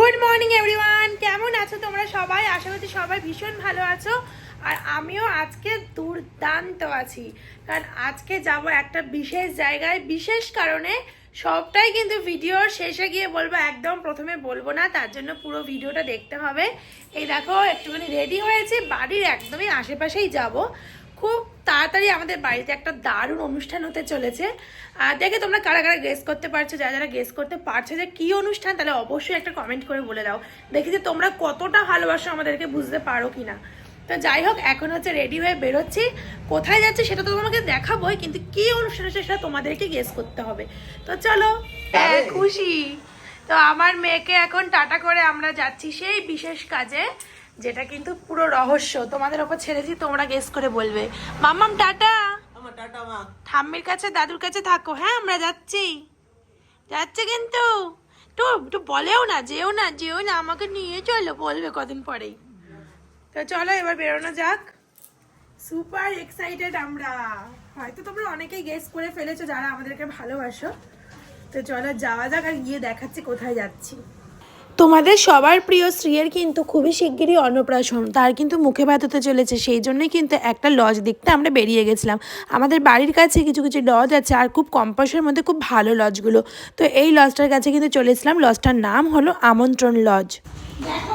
Good morning everyone কেমন আছো তোমরা সবাই? আশা করছি সবাই ভীষণ ভালো আছো। আর আমিও আজকে দুর্দান্ত আছি। কারণ আজকে যাব একটা বিশেষ জায়গায়, বিশেষ কারণে সবটাই কিন্তু ভিডিওর শেষে গিয়ে বলব, একদম প্রথমে বলব না, তার জন্য পুরো ভিডিওটা দেখতে হবে। এই দেখো, একটুখানি রেডি হয়েছে, বাড়ির একদমই আশেপাশেই যাব। খুব তাড়াতাড়ি আমাদের বাড়িতে একটা দারুণ অনুষ্ঠান হতে চলেছে। আর দেখে তোমরা কারা কারা গেস করতে পারছ, যারা যারা গেস করতে পারছ যে কি অনুষ্ঠান, তাহলে অবশ্যই একটা কমেন্ট করে বলে দাও। দেখি যে তোমরা কতটা ভালোবাসো আমাদেরকে বুঝতে পারো কি না তো যাই হোক, এখন হচ্ছে রেডি হয়ে বেরোচ্ছি। কোথায় যাচ্ছে সেটা তো তোমাকে দেখাবোই, কিন্তু কি অনুষ্ঠান আছে সেটা তোমাদেরকে গেস করতে হবে। তো চলো। হ্যাঁ খুশি। তো আমার মেয়েকে এখন টাটা করে আমরা যাচ্ছি সেই বিশেষ কাজে। যেটা কিন্তু পুরো রহস্য। তোমাদের ওপর ছেড়েছি তোমরা গেস করে বলবে। মাম্মাম টাটা। ঠাম্মির কাছে দাদুর কাছে থাকো। হ্যাঁ আমরা যাচ্ছি। যাচ্ছে কিন্তু। তো একটু বলেও না যেও না যেও না আমাকে নিয়ে চলো বলবে কদিন পরেই। তো চলো এবার বেরোনো যাক। সুপার এক্সাইটেড আমরা। হয়তো তোমরা অনেকেই গেস করে ফেলেছো যারা আমাদেরকে ভালোবাসো। তো চলো যাওয়া যাক আর গিয়ে দেখাচ্ছি কোথায় যাচ্ছি। তোমাদের সবার প্রিয় শ্রীয়ের কিন্তু খুবই শিগগিরই অন্নপ্রাশন। তার কিন্তু মুখে ভাত হতে চলেছে, সেই জন্যই কিন্তু একটা লজ দেখতে আমরা বেরিয়ে গেছিলাম। আমাদের বাড়ির কাছে কিছু কিছু লজ আছে আর খুব কম পয়সার মধ্যে খুব ভালো লজগুলো। তো এই লজটার কাছে কিন্তু চলেছিলাম লজটার নাম হলো আমন্ত্রণ লজ। দেখো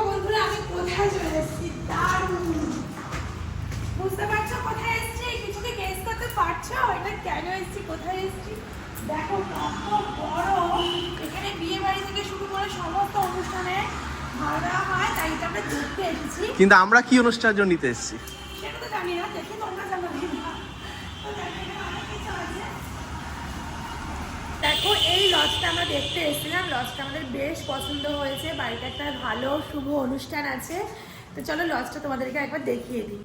কত বাড়ি। থেকে শুরু করে সমস্ত অনুষ্ঠানে ভাড়া হয় তাই এটা আমরা দেখতে এসেছি। কিন্তু আমরা কি অনুষ্ঠানের জন্য নিতে এসেছি? সেটা তো জানি না তোমরা। দেখো এই লজটা আমরা দেখতে এসেছিলাম। লজটা আমাদের বেশ পছন্দ হয়েছে। বাড়িতে একটা ভালো শুভ অনুষ্ঠান আছে। তো চলো লজটা তোমাদেরকে একবার দেখিয়ে দিই।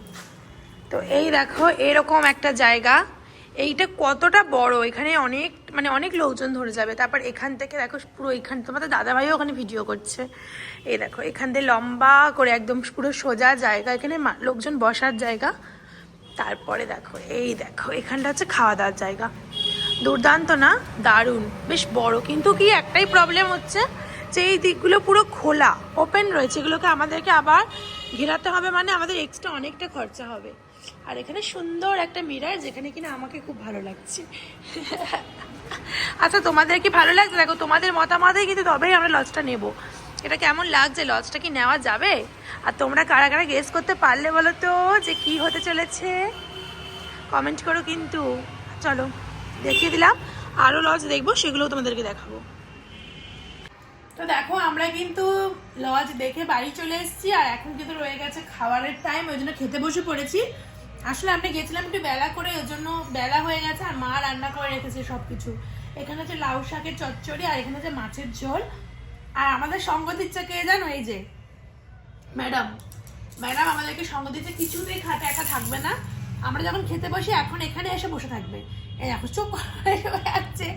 তো এই দেখো এরকম একটা জায়গা। এইটা কতটা বড়? এখানে অনেক মানে অনেক লোকজন ধরে যাবে। তারপর এখান থেকে দেখো পুরো এখান, তোমাদের দাদাভাইও ওখানে ভিডিও করছে। এই দেখো, এখান থেকে লম্বা করে একদম পুরো সোজা জায়গা। এখানে লোকজন বসার জায়গা। তারপরে দেখো, এই দেখো, এখানটা হচ্ছে খাওয়া দাওয়ার জায়গা। দুর্দান্ত না? দারুণ। বেশ বড়। কিন্তু কি একটাই প্রবলেম হচ্ছে যে এই দিকগুলো পুরো খোলা ওপেন রয়েছে। এগুলোকে আমাদেরকে আবার ঘেরাতে হবে মানে আমাদের এক্সট্রা অনেকটা খরচা হবে। আর এখানে সুন্দর একটা মিরার যেখানে কিনা আমাকে খুব ভালো লাগছে। আচ্ছা তোমাদের কি ভালো লাগছে? দেখো, তোমাদের মতামতেই কিন্তু তবেই আমরা লজটা নেব। এটা কেমন লাগছে? লজটা কি নেওয়া যাবে? আর তোমরা কারা কারা গেস করতে পারলে বলো তো যে কি হতে চলেছে? কমেন্ট করো কিন্তু। চলো, দেখিয়ে দিলাম। আরও লজ দেখব, সেগুলোও তোমাদেরকে দেখাবো। তো দেখো, আমরা কিন্তু লজ দেখে বাড়ি চলে এসেছি, আর এখন কিন্তু রয়ে গেছে খাবারের টাইম ওই জন্য খেতে বসে পড়েছি। আসলে আমরা গেছিলাম একটু বেলা করে ওই জন্য বেলা হয়ে গেছে, আর মা রান্না করে রেখেছে সব কিছু এখানে হচ্ছে লাউ শাকের চচ্চড়ি, আর এখানে হচ্ছে মাছের ঝোল। আর আমাদের সঙ্গ দিচ্ছে কে জানো? এই যে, ম্যাডাম। ম্যাডাম আমাদেরকে সঙ্গ দিতে কিছুতেই খাটে একা থাকবে না। আমরা যখন খেতে বসি, এখন এখানে এসে বসে থাকবে। এখন করে যাচ্ছে।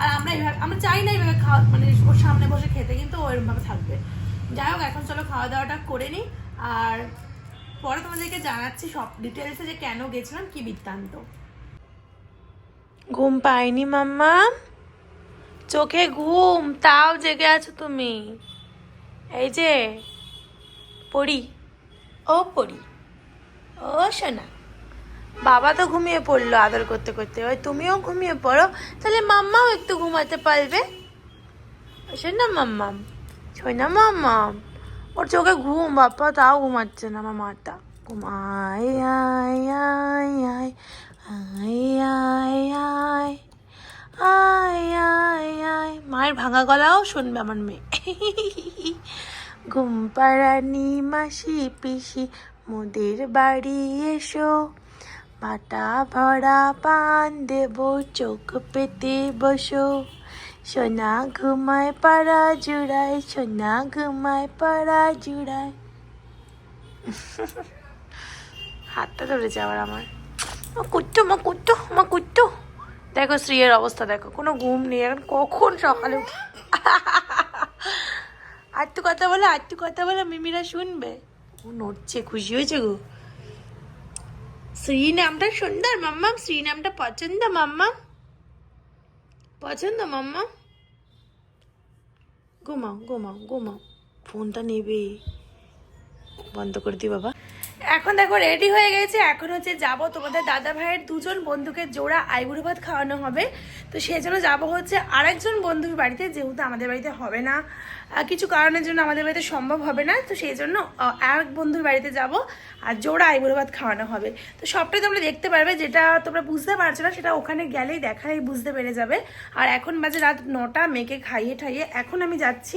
আর আমরা এইভাবে আমরা চাই না এইভাবে খাওয়া মানে ওর সামনে বসে খেতে, কিন্তু ও এরকমভাবে থাকবে। যাই হোক, এখন চলো খাওয়া দাওয়াটা করে নিই। আর পরে তোমাদেরকে জানাচ্ছি সব ডিটেলসে যে কেন গেছিলাম কি বৃত্তান্ত। ঘুম পাইনি মাম্মা। চোখে ঘুম তাও জেগে আছো তুমি। এই যে পড়ি। ও পড়ি। ও সোনা। বাবা তো ঘুমিয়ে পড়ল আদর করতে করতে। ওই তুমিও ঘুমিয়ে পড়ো তাহলে মাম্মাও একটু ঘুমাতে পারবে। না মাম্মাম না মাম্মাম। ওর চোখে ঘুম বাপ্পা তাও ঘুমাচ্ছে না আমার মাটা ঘুমায় আয় আয় আয় আয় আয় আয় আয় আয় আয় মায়ের ভাঙা গলাও শুনবে আমার মেয়ে ঘুম পাড়ানি মাসি পিসি মোদের বাড়ি এসো পাটা ভরা পান দেব চোখ পেতে বসো সোনা ঘুমায় পাড়া জুড়ায়, সোনা ঘুমায় পাড়া জুড়ায়। হাতটা ধরেছে আবার আমার। মা কুট্টু মা কুট্টু মা কুট্টু দেখো শ্রীয়ের অবস্থা, দেখো। কোনো ঘুম নেই, এখন কখন সকালে উঠে। আটটু কথা বলে আটটু কথা বলে, মিমিরা শুনবে। ও নড়ছে, খুশি হয়েছে গো। শ্রী নামটা সুন্দর মাম্মা শ্রী নামটা পছন্দ মাম্মা পছন্দ মাম্মা ঘুমাও ঘুমাও ঘুমাও ফোনটা নেবে বন্ধ করে দি বাবা এখন দেখো রেডি হয়ে গেছে। এখন হচ্ছে যাব তোমাদের দাদা ভাইয়ের দুজন বন্ধুকে জোড়া আইবুড়ো ভাত খাওয়ানো হবে। তো সেই জন্য যাব হচ্ছে আরেকজন বন্ধুর বাড়িতে, যেহেতু আমাদের বাড়িতে হবে না। কিছু কারণের জন্য আমাদের বাড়িতে সম্ভব হবে না। তো সেই জন্য আরেক বন্ধুর বাড়িতে যাব আর জোড়া আইবুড়ো ভাত খাওয়ানো হবে। তো সবটাই তোমরা দেখতে পারবে, যেটা তোমরা বুঝতে পারছ না, সেটা ওখানে গেলেই দেখাই বুঝতে পেরে যাবে। আর এখন বাজে রাত নটা, মেয়েকে খাইয়ে ঠাইয়ে এখন আমি যাচ্ছি।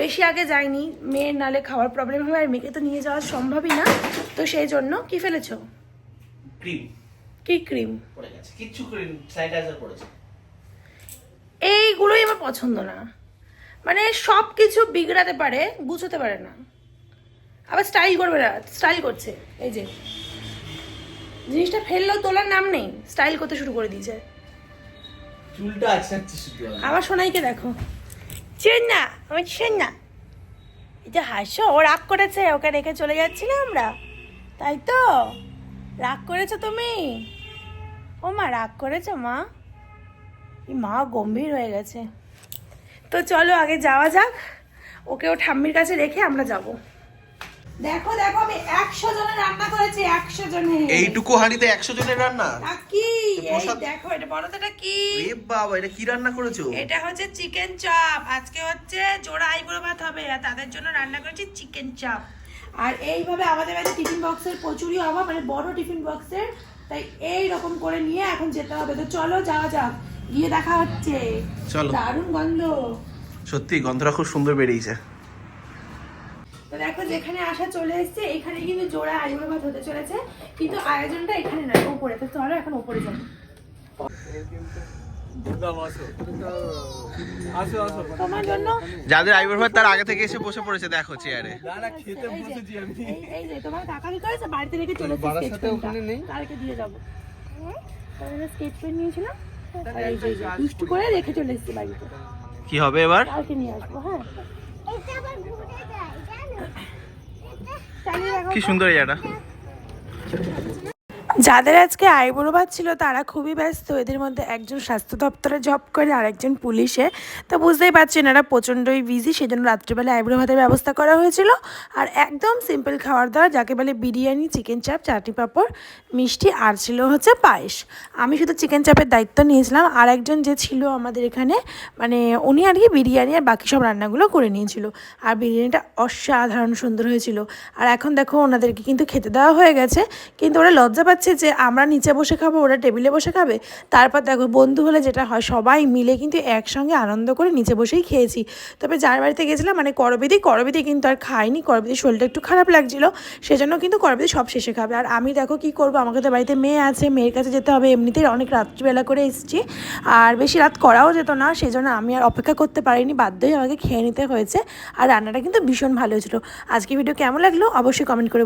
বেশি আগে যাইনি, মেয়ের নালে খাওয়ার প্রবলেম হবে, আর মেয়েকে তো নিয়ে যাওয়া সম্ভবই না। তো সেই জন্য কি ফেলেছো? ক্রিম। কি ক্রিম? পড়ে গেছে। কিচ্ছু ক্রিম স্যানিটাইজার পড়েছে। এইগুলোই আমার পছন্দ না। মানে সব কিছু বিগড়াতে পারে গুছোতে পারে না। আবার স্টাইল করবে না স্টাইল করছে। এই যে জিনিসটা ফেললেও তোলার নাম নেই স্টাইল করতে শুরু করে দিয়েছে। চুলটা আছড়াচ্ছে শুধু। আবার সোনাইকে দেখো। চেন না আমি চেন না এটা হাসো ও রাগ করেছে ওকে রেখে চলে যাচ্ছি না আমরা। তাই তো? রাগ করেছ তুমি? ও মা রাগ করেছ মা? মা গম্ভীর হয়ে গেছে। তো চলো আগে যাওয়া যাক। ওকে ও ঠাম্মির কাছে রেখে আমরা যাব। দেখো দেখো আমি একশো জনের রান্না করেছি একশো জনের এইটুকু হাঁড়িতে একশো জনের রান্না? কি? এই দেখো এটা বলো তো এটা কি? এ বাবা এটা কি রান্না করেছ? এটা হচ্ছে চিকেন চপ। আজকে হচ্ছে জোড়া আইবুড়ো ভাত হবে আর তাদের জন্য রান্না করেছি চিকেন চপ। আর এইভাবে আমাদের বাড়িতে টিফিন বক্সের প্রচুরই অভাব মানে বড় টিফিন বক্সের। তাই এই রকম করে নিয়ে এখন যেতে হবে। তো চলো যাওয়া যাক। গিয়ে দেখা হচ্ছে। চলো। দারুণ গন্ধ। সত্যি গন্ধটা খুব সুন্দর বেরিয়েছে। তো দেখো যেখানে আসা চলে এসেছে এখানে কিন্তু জোড়া আইবুড়ো ভাত হতে চলেছে। কিন্তু আয়োজনটা এখানে নয় উপরে তো চলো এখন উপরে যাব যাদের আইবার ভাত তার আগে থেকে এসে বসে পড়েছে দেখো চেয়ারে এই যে, এই- এই যে তোমার কাকা কি করেছে বাড়িতে রেখে চলে কালকে দিয়ে যাব স্কেচ পেন নিয়েছিলাম এই যে, এই করে রেখে চলে এসেছি বাড়িতে কি হবে এবার? কালকে নিয়ে আসব হ্যাঁ। কি সুন্দর এটা যাদের আজকে আইবুড়ো ভাত ছিল, তারা খুবই ব্যস্ত। এদের মধ্যে একজন স্বাস্থ্য দপ্তরে জব করে আর একজন পুলিশে। তো বুঝতেই পারছেন, এরা প্রচণ্ডই বিজি সেই জন্য রাত্রিবেলা আইবুড়ো ভাতের ব্যবস্থা করা হয়েছিল। আর একদম সিম্পল খাবার দাবার যাকে বলে বিরিয়ানি চিকেন চাপ চাটনি পাঁপড়, মিষ্টি, আর ছিল হচ্ছে পায়েস। আমি শুধু চিকেন চাপের দায়িত্ব নিয়েছিলাম আর একজন যে ছিল আমাদের এখানে মানে উনি আর কি বিরিয়ানি আর বাকি সব রান্নাগুলো করে নিয়েছিল। আর বিরিয়ানিটা অসাধারণ সুন্দর হয়েছিল। আর এখন দেখো, ওনাদেরকে কিন্তু খেতে দেওয়া হয়ে গেছে, কিন্তু ওরা লজ্জা পাচ্ছে যে আমরা নিচে বসে খাব, ওরা টেবিলে বসে খাবে। তারপর দেখো বন্ধু হলে যেটা হয়, সবাই মিলে কিন্তু একসঙ্গে আনন্দ করে নিচে বসেই খেয়েছি। তবে যার বাড়িতে গেছিলাম মানে করবিদি করবিদি কিন্তু আর খাইনি করবিদির শরীরটা একটু খারাপ লাগছিল, সেজন্য কিন্তু করবিদি সব শেষে খাবে। আর আমি দেখো কি করব, আমাকে তো বাড়িতে মেয়ে আছে, মেয়ের কাছে যেতে হবে। এমনিতেই অনেক রাত্রিবেলা করে এসেছি। আর বেশি রাত করাও যেত না, সেজন্য আমি আর অপেক্ষা করতে পারিনি। বাধ্যই আমাকে খেয়ে নিতে হয়েছে। আর রান্নাটা কিন্তু ভীষণ ভালো হয়েছিল। আজকে ভিডিও কেমন লাগল, অবশ্যই কমেন্ট করে